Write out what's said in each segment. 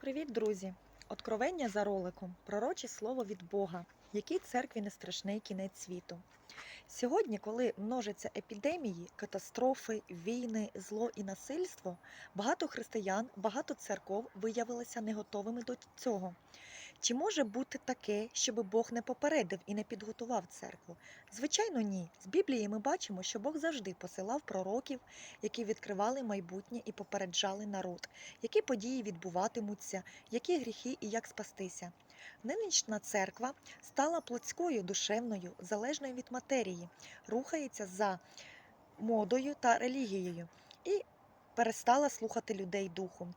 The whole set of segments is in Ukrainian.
Привіт, друзі! Откровення за роликом. Пророче слово від Бога, який церкві не страшний кінець світу. Сьогодні, коли множаться епідемії, катастрофи, війни, зло і насильство, багато християн, багато церков виявилися не готовими до цього. Чи може бути таке, щоб Бог не попередив і не підготував церкву? Звичайно, ні. З Біблії ми бачимо, що Бог завжди посилав пророків, які відкривали майбутнє і попереджали народ, які події відбуватимуться, які гріхи і як спастися. Нинішня церква стала плотською, душевною, залежною від матерії, рухається за модою та релігією і перестала слухати людей духу.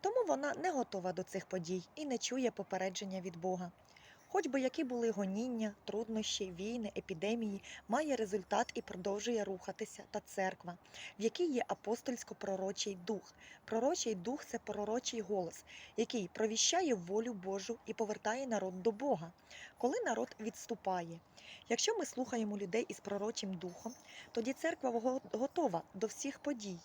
Тому вона не готова до цих подій і не чує попередження від Бога. Хоч би які були гоніння, труднощі, війни, епідемії, має результат і продовжує рухатися та церква, в якій є апостольсько-пророчий дух. Пророчий дух це пророчий голос, який провіщає волю Божу і повертає народ до Бога. Коли народ відступає. Якщо ми слухаємо людей із пророчим духом, тоді церква готова до всіх подій.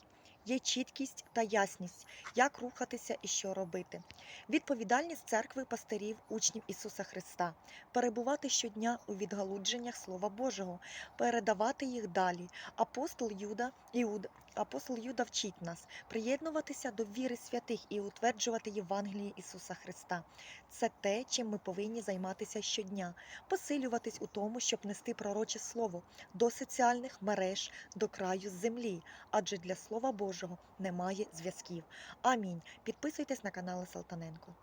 Є чіткість та ясність, як рухатися і що робити. Відповідальність церкви, пастирів, учнів Ісуса Христа перебувати щодня у відгалудженнях Слова Божого, передавати їх далі. Апостол Юда Іуд, апостол Юда вчить нас приєднуватися до віри святих і утверджувати Євангеліє Ісуса Христа. Це те, чим ми повинні займатися щодня, посилюватись у тому, щоб нести пророче слово до соціальних мереж, до краю землі, адже для Слова Божого немає зв'язків. Амінь. Підписуйтесь на канали Салтаненко.